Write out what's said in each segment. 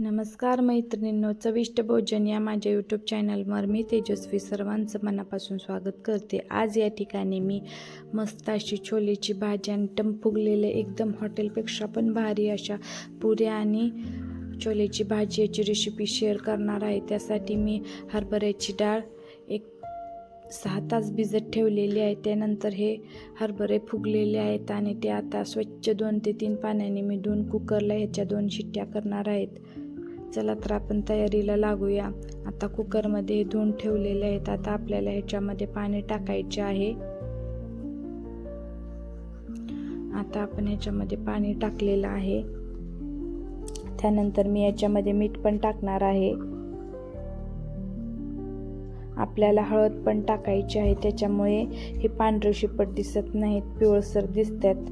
नमस्कार मैत्रिणींनो चविष्ट भोजन या माझ्या यूट्यूब चॅनलवर मी तेजस्वी सर्वांचं मनापासून स्वागत करते. आज या ठिकाणी मी मस्त अशी छोलेची भाजी आणि टम फुगलेले एकदम हॉटेलपेक्षा पण भारी अशा पुऱ्या आणि छोलेची भाजी याची रेसिपी शेअर करणार आहे. त्यासाठी मी हरभऱ्याची डाळ सहा तास भिजत ठेवलेले आहे. त्यानंतर हे हरभरे फुगलेले आहेत आणि ते आता स्वच्छ दोन ते तीन पाण्याने मी दोन कुकरला ह्याच्या दोन शिट्ट्या करणार आहेत. चला तर आपण तयारीला लागूया. आता कुकरमध्ये हे धुवून ठेवलेले आहेत. आता आपल्याला ह्याच्यामध्ये पाणी टाकायचे आहे. आता आपण ह्याच्यामध्ये पाणी टाकलेलं आहे. त्यानंतर मी याच्यामध्ये मीठ पण टाकणार आहे. आपल्याला हळद पण टाकायची आहे त्याच्यामुळे हे पांढरे शिपट दिसत नाहीत पिवळसर दिसतात.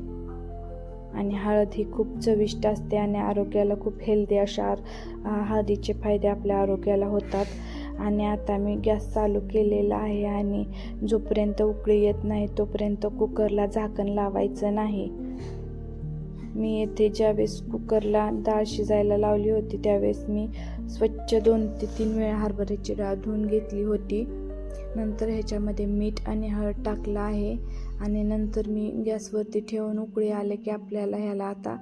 आणि हळद ही खूप चविष्ट असते आणि आरोग्याला खूप हेल्दी अशा हळदीचे फायदे आपल्या आरोग्याला होतात. आणि आता मी गॅस चालू केलेला आहे आणि जोपर्यंत उकळी येत नाही तोपर्यंत कुकरला झाकण लावायचं नाही. मी येथे ज्यावेळेस कुकरला डाळ शिजायला लावली होती त्यावेळेस मी स्वच्छ दोन ते तीन वेळा हरभऱ्याची डाळ धुवून घेतली होती. नंतर ह्याच्यामध्ये मीठ आणि हळद टाकलं आहे. आणि नंतर मी गॅसवरती ठेवून उकळी आले की आपल्याला ह्याला आता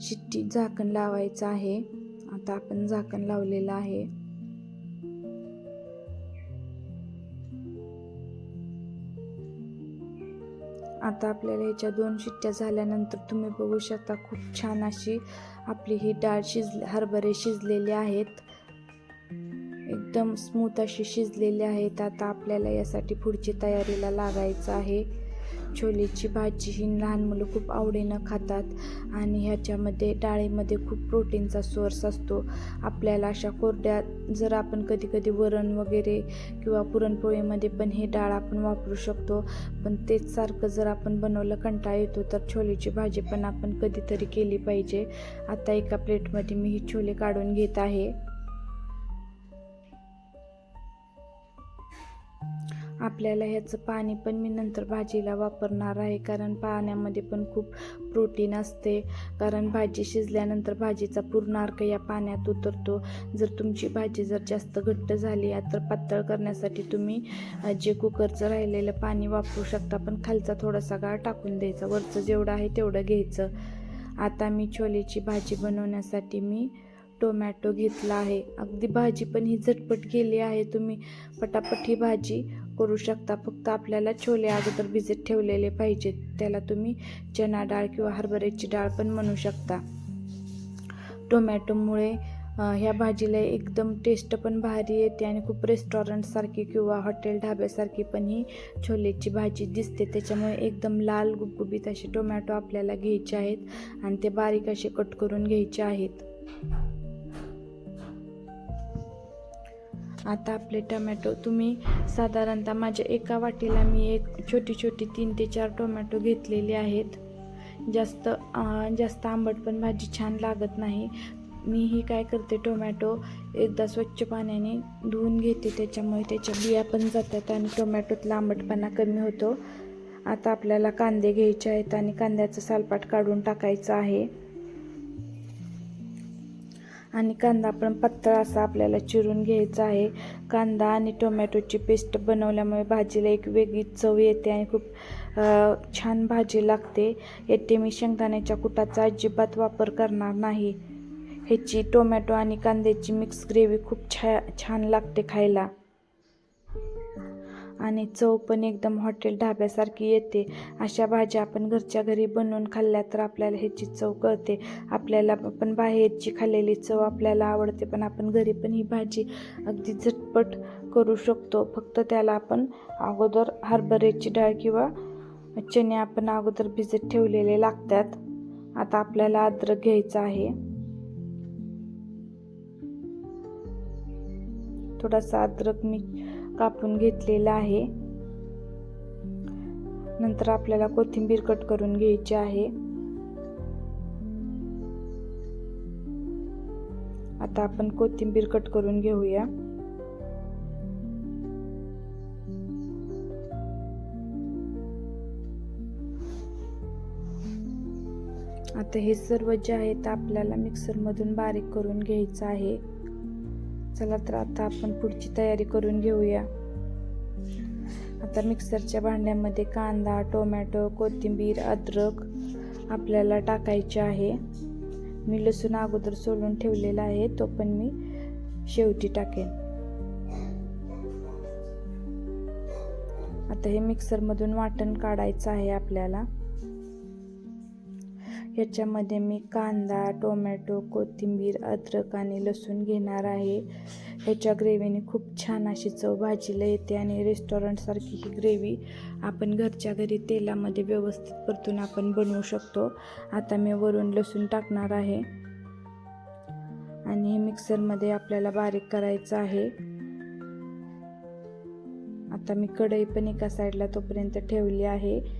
शिट्टी झाकण लावायचं आहे. आता आपण झाकण लावलेलं आहे. आता आपल्याला ह्याच्या दोन शिट्ट्या झाल्यानंतर तुम्ही बघू शकता खूप छान अशी आपली ही डाळ शिजले हरभरे शिजलेले आहेत. एकदम स्मूथ अशी शिजलेले आहेत. आता आपल्याला यासाठी पुढची तयारीला लागायचं आहे. छोलेची भाजी ही लहान मुलं खूप आवडीनं खातात आणि ह्याच्यामध्ये डाळीमध्ये खूप प्रोटीनचा सोर्स असतो. आपल्याला अशा कोरड्या जर आपण कधी कधी वरण वगैरे किंवा पुरणपोळीमध्ये पण हे डाळ आपण वापरू शकतो. पण तेच सारखं जर आपण बनवलं कंटाळा येतो तर छोलेची भाजी पण आपण कधीतरी केली पाहिजे. आता एका प्लेटमध्ये मी ही छोले काढून घेत आहे. आपल्याला ह्याचं पाणी पण मी नंतर भाजीला वापरणार आहे. कारण पाण्यामध्ये पण खूप प्रोटीन असते. कारण भाजी शिजल्यानंतर भाजीचा पूर्ण अर्क या पाण्यात उतरतो. जर तुमची भाजी जर जास्त घट्ट झाली तर पातळ करण्यासाठी तुम्ही जे कुकरचं राहिलेलं पाणी वापरू शकता. पण खालचा थोडासा गाळ टाकून द्यायचा. वरचं जेवढं आहे तेवढं घ्यायचं. आता मी छोलेची भाजी बनवण्यासाठी मी टोमॅटो घेतला आहे. अगदी भाजी पण ही झटपट केली आहे तुम्ही. पटापट ही भाजी करू शकता. फक्त आपल्याला छोले अगोदर भिजत ठेवलेले पाहिजेत. त्याला तुम्ही चना डाळ किंवा हरभऱ्याची डाळ पण म्हणू शकता. टोमॅटोमुळे ह्या भाजीला एकदम टेस्ट पण भारी येते आणि खूप रेस्टॉरंटसारखी किंवा हॉटेल ढाब्यासारखी पण ही छोलेची भाजी दिसते. त्याच्यामुळे एकदम लाल गुबगुबीत असे टोमॅटो आपल्याला घ्यायचे आहेत आणि ते बारीक असे कट करून घ्यायचे आहेत. आता आपले टमॅटो तुम्ही साधारणतः माझ्या एका वाटीला मी एक छोटी छोटी तीन ते चार टोमॅटो घेतलेले आहेत. जास्त जास्त आंबट पण भाजी छान लागत नाही. मी ही काय करते टोमॅटो एकदा स्वच्छ पाण्याने धुवून घेते. त्याच्यामुळे त्याच्या बिया पण जातात आणि टोमॅटोतला आंबटपणा कमी होतो. आता आपल्याला कांदे घ्यायचे आहेत आणि कांद्याचं सालपाट काढून टाकायचं आहे. आणि कांदा पण पातळ असा आपल्याला चिरून घ्यायचा आहे. कांदा आणि टोमॅटोची पेस्ट बनवल्यामुळे भाजीला एक वेगळी चव येते आणि खूप छान भाजी लागते. येथे मी शेंगदाण्याच्या कुटाचा अजिबात वापर करणार नाही. ह्याची टोमॅटो आणि कांद्याची मिक्स ग्रेव्ही खूप छा छान लागते खायला. आणि चव पण एकदम हॉटेल ढाब्यासारखी येते. अशा भाज्या आपण घरच्या घरी बनवून खाल्ल्या तर आपल्याला ह्याची चव कळते. आपल्याला पण बाहेरची खाल्लेली चव आपल्याला आवडते पण आपण घरी पण ही भाजी अगदी झटपट करू शकतो. फक्त त्याला आपण अगोदर हरभऱ्याची डाळ किंवा चणे आपण अगोदर भिजत ठेवलेले लागतात. आता आपल्याला अद्रक घ्यायचं आहे. थोडासा अद्रक मी कापून घेतलेला आहे. नंतर आपल्याला कोथिंबीर कट करून घ्यायची आहे. आता आपण कोथिंबीर कट करून घेऊया. आता हे सर्व जे आहे ते आपल्याला मिक्सरमधून बारीक करून घ्यायचं आहे. चला तर आता आपण पुढची तयारी करून घेऊया. आता मिक्सरच्या भांड्यामध्ये कांदा टोमॅटो कोथिंबीर अद्रक आपल्याला टाकायचे आहे. मी लसूण अगोदर सोलून ठेवलेला आहे तो पण मी शेवटी टाकेन. आता हे मिक्सरमधून वाटण काढायचं आहे आपल्याला. ह्याच्यामध्ये मी कांदा टोमॅटो कोथिंबीर अद्रक आणि लसूण घेणार आहे. ह्याच्या ग्रेव्हीने खूप छान अशी चव भाजीला येते आणि रेस्टॉरंटसारखी ही ग्रेव्ही आपण घरच्या घरी तेलामध्ये व्यवस्थित परतून आपण बनवू शकतो. आता मी वरून लसूण टाकणार आहे. आणि हे मिक्सरमध्ये आपल्याला बारीक करायचं आहे. आता मी कढई पण एका साईडला तोपर्यंत ठेवली आहे.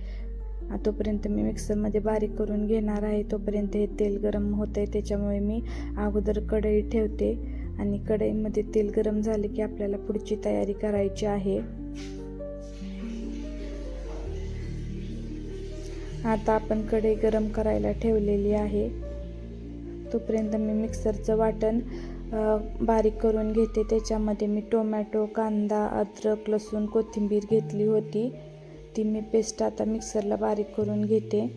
तोपर्यंत मी मिक्सरमध्ये बारीक करून घेणार आहे. तोपर्यंत हे तेल गरम होत आहे त्याच्यामुळे मी अगोदर कढई ठेवते आणि कढईमध्ये तेल गरम झाले की आपल्याला पुढची तयारी करायची आहे. आता आपण कढई गरम करायला ठेवलेली आहे. तोपर्यंत मी मिक्सरचं वाटण बारीक करून घेते. त्याच्यामध्ये मी टोमॅटो कांदा अद्रक लसूण कोथिंबीर घेतली होती. ती मी पेस्ट आता मिक्सरला बारीक करून घेते.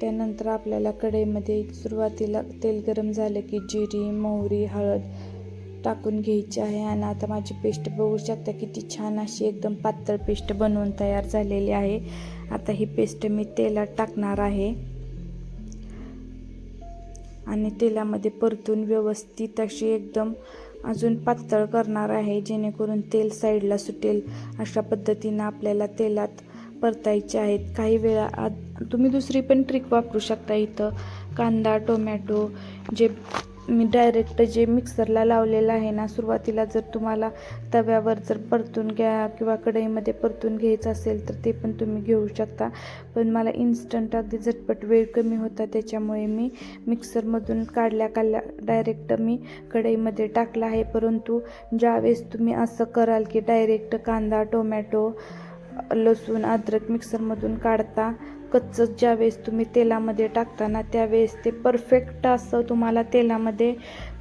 त्यानंतर आपल्याला कढईमध्ये सुरुवातीला तेल गरम झालं की जिरी मोहरी हळद टाकून घ्यायची आहे आणि आता माझी पेस्ट बघू शकता किती छान अशी एकदम पातळ पेस्ट बनवून तयार झालेली आहे. आता ही पेस्ट मी तेलात टाकणार आहे. आणि तेलामध्ये परतून व्यवस्थित अशी एकदम अजून पातळ करणार आहे जेणेकरून तेल साईडला सुटेल. अशा पद्धतीनं आपल्याला तेलात परतायचे आहेत. काही वेळा आत तुम्ही दुसरी पण ट्रिक वापरू शकता इथं. कांदा टोमॅटो जे मी डायरेक्ट जे मिक्सरला लावलेलं आहे ना सुरुवातीला जर तुम्हाला तव्यावर जर परतून घ्या किंवा कढईमध्ये परतून घ्यायचं असेल तर ते पण तुम्ही घेऊ शकता. पण मला इन्स्टंट अगदी झटपट वेळ कमी होता त्याच्यामुळे मी मिक्सरमधून काढल्या काढल्या डायरेक्ट मी कढईमध्ये टाकला आहे. परंतु ज्यावेळेस तुम्ही असं कराल की डायरेक्ट कांदा टोमॅटो लसूण अद्रक मिक्सरमधून काढता कच्चं ज्यावेळेस तुम्ही तेलामध्ये टाकताना त्यावेळेस ते परफेक्ट असं तुम्हाला तेलामध्ये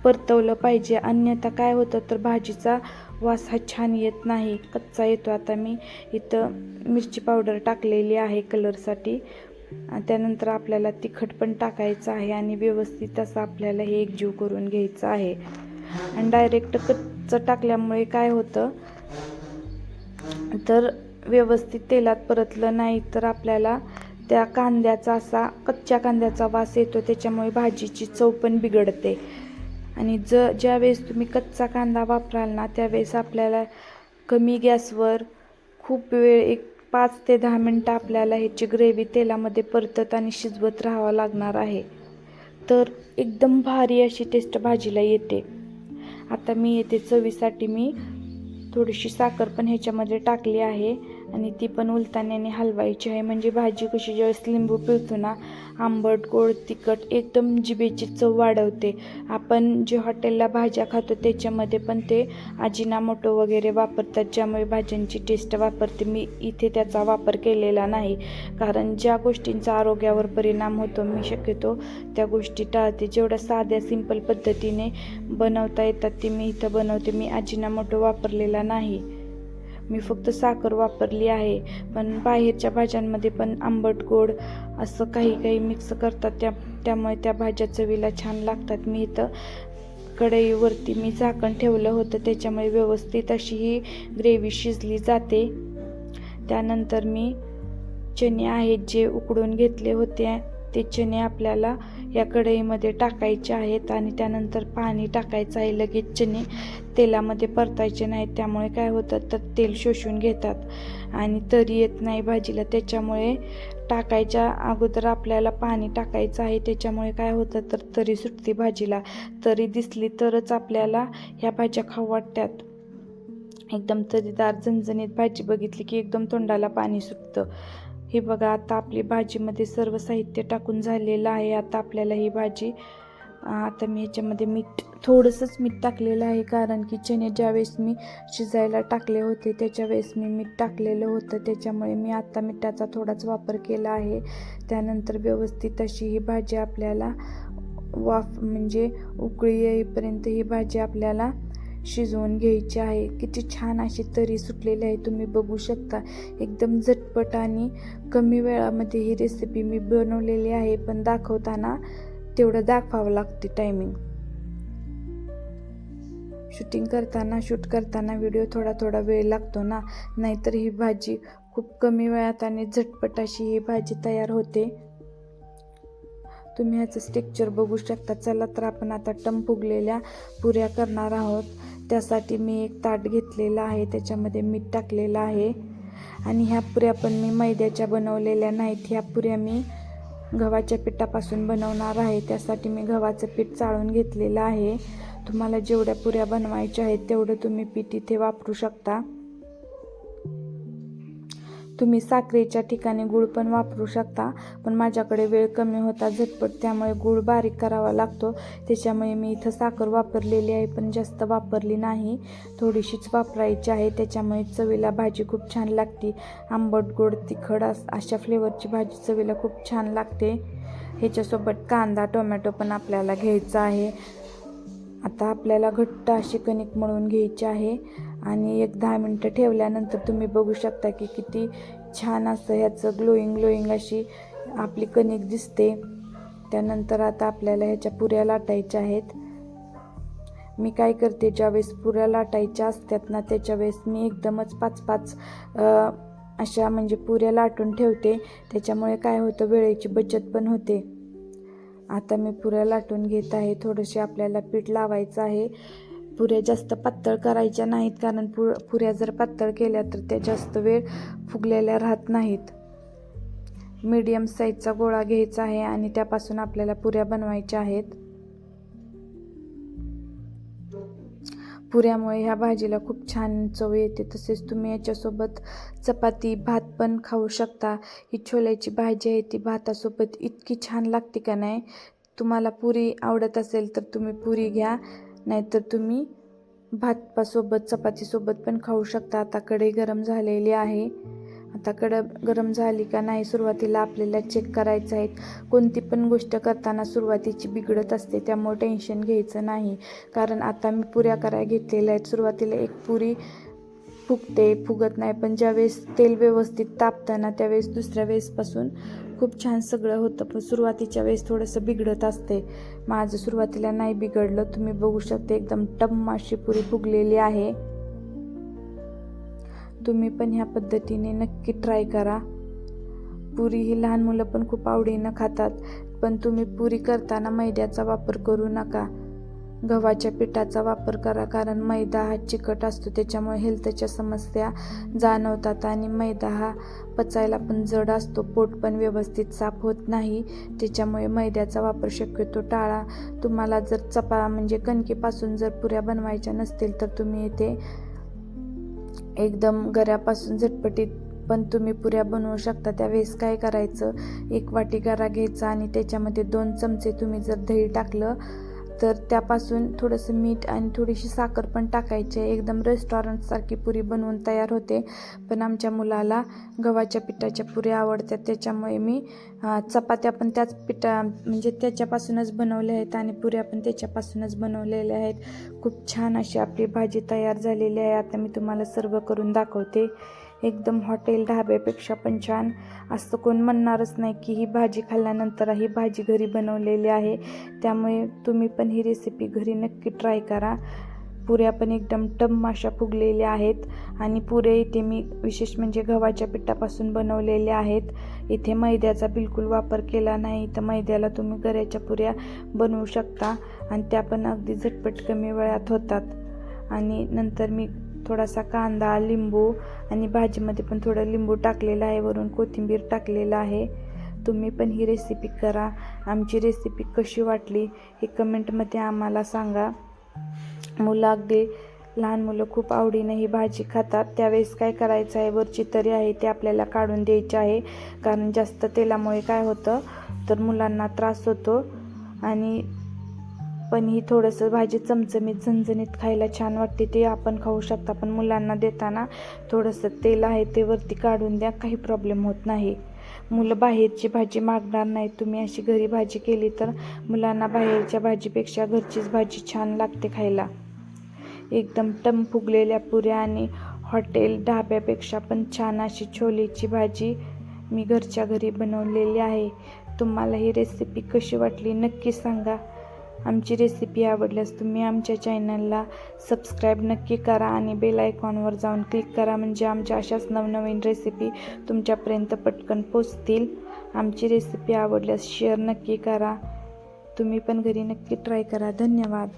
परतवलं पाहिजे. अन्यथा काय होतं तर भाजीचा वास हा छान येत नाही. कच्चा येतो. आता मी इथं मिरची पावडर टाकलेली आहे कलरसाठी. त्यानंतर आपल्याला तिखट पण टाकायचं आहे आणि व्यवस्थित असं आपल्याला हे एकजीव करून घ्यायचं आहे. आणि डायरेक्ट कच्चं टाकल्यामुळे काय होतं? तर व्यवस्थित तेलात परतलं नाही तर आपल्याला त्या कांद्याचा असा कच्च्या कांद्याचा वास येतो त्याच्यामुळे भाजीची चव पण बिघडते. आणि ज ज्यावेळेस तुम्ही कच्चा कांदा वापराल ना त्यावेळेस आपल्याला कमी गॅसवर खूप वेळ एक पाच ते दहा मिनटं आपल्याला ह्याची ग्रेव्ही तेलामध्ये परतत आणि शिजवत राहावं लागणार आहे. तर एकदम भारी अशी टेस्ट भाजीला येते. आता मी येते चवीसाठी मी थोडीशी साखर पण ह्याच्यामध्ये टाकली आहे. आणि ती पण उलताण्याने हलवायची आहे. म्हणजे भाजी कशी ज्यावेळेस लिंबू पिळतो ना आंबट गोड तिखट एकदम जिभेची चव वाढवते. आपण जे हॉटेलला भाज्या खातो त्याच्यामध्ये पण ते अजिनामोटो वगैरे वापरतात ज्यामुळे भाज्यांची टेस्ट वापरते. मी इथे त्याचा वापर केलेला नाही. कारण ज्या गोष्टींचा आरोग्यावर परिणाम होतो मी शक्यतो त्या गोष्टी टाळते. जेवढ्या साध्या सिंपल पद्धतीने बनवता येतात ते मी इथं बनवते. मी अजिनामोटो वापरलेला नाही. मी फक्त साखर वापरली आहे. पण बाहेरच्या भाज्यांमध्ये पण आंबट गोड असं काही काही मिक्स करतात. त्या त्यामुळे त्या भाज्या चवीला छान लागतात. मी इथं कढईवरती मी झाकण ठेवलं होतं. त्याच्यामुळे व्यवस्थित अशी ही ग्रेव्ही शिजली जाते. त्यानंतर मी चणे आहेत जे उकडून घेतले होते. ते चणे आपल्याला या कढईमध्ये टाकायचे आहेत आणि त्यानंतर पाणी टाकायचं आहे. लगेच चणे तेलामध्ये परतायचे नाहीत. त्यामुळे काय होतं तर तेल शोषून घेतात. आणि तरी येत नाही भाजीला. त्याच्यामुळे टाकायच्या अगोदर आपल्याला पाणी टाकायचं आहे. त्याच्यामुळे काय होतं तर तरी सुटते भाजीला. तरी दिसली तरच आपल्याला ह्या भाज्या खाऊ वाटतात. एकदम तरीदार झणझणीत भाजी बघितली की एकदम तोंडाला पाणी सुटतं. हे बघा आता आपली भाजीमध्ये सर्व साहित्य टाकून झालेलं आहे. आता आपल्याला ही भाजी आता मी ह्याच्यामध्ये मीठ थोडंसंच मीठ टाकलेलं आहे. कारण की चणे ज्यावेळेस मी शिजायला टाकले होते त्याच्या वेळेस मी मीठ टाकलेलं होतं. त्याच्यामुळे मी आत्ता मिठाचा थोडाच वापर केला आहे. त्यानंतर व्यवस्थित अशी ही भाजी आपल्याला वाफ म्हणजे उकळी येईपर्यंत ही भाजी आपल्याला शिजवून घ्यायची आहे. किती छान अशी तरी सुटलेली आहे. तुम्ही बघू शकता. एकदम झटपट आणि कमी वेळामध्ये ही रेसिपी मी बनवलेली आहे. पण दाखवताना तेवढं दाखवावं लागते टायमिंग शूटिंग करताना शूट करताना व्हिडिओ थोडा थोडा वेळ लागतो ना? नाहीतर ही भाजी खूप कमी वेळात आणि झटपट अशी ही भाजी तयार होते. तुम्ही ह्याचं स्ट्रक्चर बघू शकता. चला तर आपण आता टम फुगलेल्या पुऱ्या करणार आहोत. त्यासाठी मी एक ताट घेतलेलं आहे त्याच्यामध्ये मीठ टाकलेलं आहे. आणि ह्या पुऱ्या पण मी मैद्याच्या बनवलेल्या नाहीत. ह्या पुऱ्या मी गव्हाच्या पिठापासून बनवणार आहे. त्यासाठी मी गव्हाचं पीठ चाळून घेतलेलं आहे. तुम्हाला जेवढ्या पुऱ्या बनवायच्या आहेत तेवढं तुम्ही पीठ इथे वापरू शकता. तुम्ही साखरेच्या ठिकाणी गूळ पण वापरू शकता पण माझ्याकडे वेळ कमी होता झटपट त्यामुळे गूळ बारीक करावा लागतो. त्याच्यामुळे मी इथं साखर वापरलेली आहे पण जास्त वापरली नाही. थोडीशीच वापरायची आहे त्याच्यामुळे चवीला भाजी खूप छान लागते. आंबट गोड तिखट अस अशा फ्लेवरची भाजी चवीला खूप छान लागते. ह्याच्यासोबत कांदा टोमॅटो पण आपल्याला घ्यायचा आहे. आता आपल्याला घट्ट अशी कणिक मळून घ्यायची आहे. आणि एक दहा मिनटं ठेवल्यानंतर तुम्ही बघू शकता की किती छान असं ह्याचं ग्लोईंग ग्लोईंग अशी आपली कणिक दिसते. त्यानंतर आता आपल्याला ह्याच्या पुऱ्या लाटायच्या आहेत. मी काय करते ज्यावेळेस पुऱ्या लाटायच्या असतात ना त्याच्या वेळेस मी एकदमच पाच पाच अशा म्हणजे पुऱ्या लाटून ठेवते. त्याच्यामुळे काय होतं वेळेची बचत पण होते. आता मी पुऱ्या लाटून घेत आहे. थोडंसे आपल्याला पीठ लावायचं आहे. पुऱ्या जास्त पातळ करायच्या नाहीत कारण पु पुऱ्या जर पातळ केल्या तर त्या जास्त वेळ फुगलेल्या राहत नाहीत. मीडियम साईजचा गोळा घ्यायचा आहे आणि त्यापासून आपल्याला पुऱ्या बनवायच्या आहेत. पुऱ्यामुळे ह्या भाजीला खूप छान चव येते. तसेच तुम्ही याच्यासोबत चपाती भात पण खाऊ शकता. ही छोल्याची भाजी आहे ती भातासोबत इतकी छान लागते का नाही? तुम्हाला पुरी आवडत असेल तर तुम्ही पुरी घ्या. नाहीतर तुम्ही भातपासोबत चपातीसोबत पण खाऊ शकता. आता कढई गरम झालेली आहे. आता कड गरम झाली का नाही सुरुवातीला आपल्याला चेक करायचं आहे. कोणती पण गोष्ट करताना सुरुवातीची बिघडत असते त्यामुळे टेन्शन घ्यायचं नाही. कारण आता मी पुऱ्या करायला घेतलेल्या आहेत. सुरुवातीला एक पुरी फुगते फुगत नाही. पण ज्यावेळेस तेल व्यवस्थित तापतं ना त्यावेळेस दुसऱ्या वेळेसपासून खूप छान सगळं होतं. पण सुरुवातीच्या वेळेस थोडंसं बिघडत असते. माझं सुरुवातीला नाही बिघडलं. तुम्ही बघू शकता एकदम टम अशी पुरी फुगलेली आहे. तुम्ही पण ह्या पद्धतीने नक्की ट्राय करा. पुरी ही लहान मुलं पण खूप आवडीनं खातात. पण तुम्ही पुरी करताना मैद्याचा वापर करू नका. गव्हाच्या पिठाचा वापर करा कारण मैदा हा चिकट असतो त्याच्यामुळे हेल्थच्या समस्या जाणवतात आणि मैदा हा पचायला पण जड असतो पोट पण व्यवस्थित साफ होत नाही त्याच्यामुळे मैद्याचा वापर शक्यतो टाळा. तुम्हाला जर चपा म्हणजे कणकेपासून जर पुऱ्या बनवायच्या नसतील तर तुम्ही इथे एकदम गऱ्यापासून झटपटीत पण तुम्ही पुऱ्या बनवू शकता. त्यावेळेस काय करायचं? एक वाटी गरा घ्यायचा आणि त्याच्यामध्ये दोन चमचे तुम्ही जर दही टाकलं तर त्यापासून थोडंसं मीठ आणि थोडीशी साखर पण टाकायची आहे. एकदम रेस्टॉरंटसारखी पुरी बनवून तयार होते. पण आमच्या मुलाला गव्हाच्या पिठाच्या पुऱ्या आवडतात. त्याच्यामुळे मी चपात्या पण त्याच पिठा म्हणजे त्याच्यापासूनच बनवल्या आहेत आणि पुऱ्या पण त्याच्यापासूनच बनवलेल्या आहेत. खूप छान अशी आपली भाजी तयार झालेली आहे. आता मी तुम्हाला सर्व करून दाखवते. एकदम हॉटेल ढाब्यापेक्षा पण छान असं कोण म्हणणारच नाही की ही भाजी खाल्ल्यानंतर ही भाजी घरी बनवलेली आहे. त्यामुळे तुम्ही पण ही रेसिपी घरी नक्की ट्राय करा. पुऱ्या पण एकदम टम अशा फुगलेल्या आहेत. आणि पुरे इथे मी विशेष म्हणजे गव्हाच्या पिठापासून बनवलेले आहेत. इथे मैद्याचा बिलकुल वापर केला नाही. तर मैद्याला तुम्ही गऱ्याच्या पुऱ्या बनवू शकता. आणि त्या पण अगदी झटपट कमी वेळात होतात. आणि नंतर मी थोडासा कांदा लिंबू आणि भाजीमध्ये पण थोडं लिंबू टाकलेलं आहे. वरून कोथिंबीर टाकलेलं आहे. तुम्ही पण ही रेसिपी करा. आमची रेसिपी कशी वाटली हे कमेंटमध्ये आम्हाला सांगा. मुलं अगदी लहान मुलं खूप आवडीनं ही भाजी खातात. त्यावेळेस काय करायचं आहे? वरची तरी आहे ते आपल्याला काढून द्यायची आहे. कारण जास्त तेलामुळे काय होतं? तर मुलांना त्रास होतो. आणि पण ही थोडंसं भाजी चमचमीत झणझणीत खायला छान वाटते. ते आपण खाऊ शकता पण मुलांना देताना थोडंसं तेल आहे ते वरती काढून द्या काही प्रॉब्लेम होत नाही. मुलं बाहेरची भाजी मागणार नाही तुम्ही अशी घरी भाजी केली तर मुलांना बाहेरच्या भाजीपेक्षा घरचीच भाजी छान लागते खायला. एकदम टम फुगलेल्या पुऱ्या आणि हॉटेल ढाब्यापेक्षा पण छान अशी छोलेची भाजी मी घरच्या घरी बनवलेली आहे. तुम्हाला ही रेसिपी कशी वाटली नक्की सांगा. आमची रेसिपी आवडल्यास तुम्ही आमच्या चॅनलला सबस्क्राईब नक्की करा आणि बेल आयकॉनवर जाऊन क्लिक करा म्हणजे आमच्या अशाच नवनवीन रेसिपी तुमच्यापर्यंत पटकन पोचतील. आमची रेसिपी आवडल्यास शेअर नक्की करा. तुम्ही पण घरी नक्की ट्राय करा. धन्यवाद.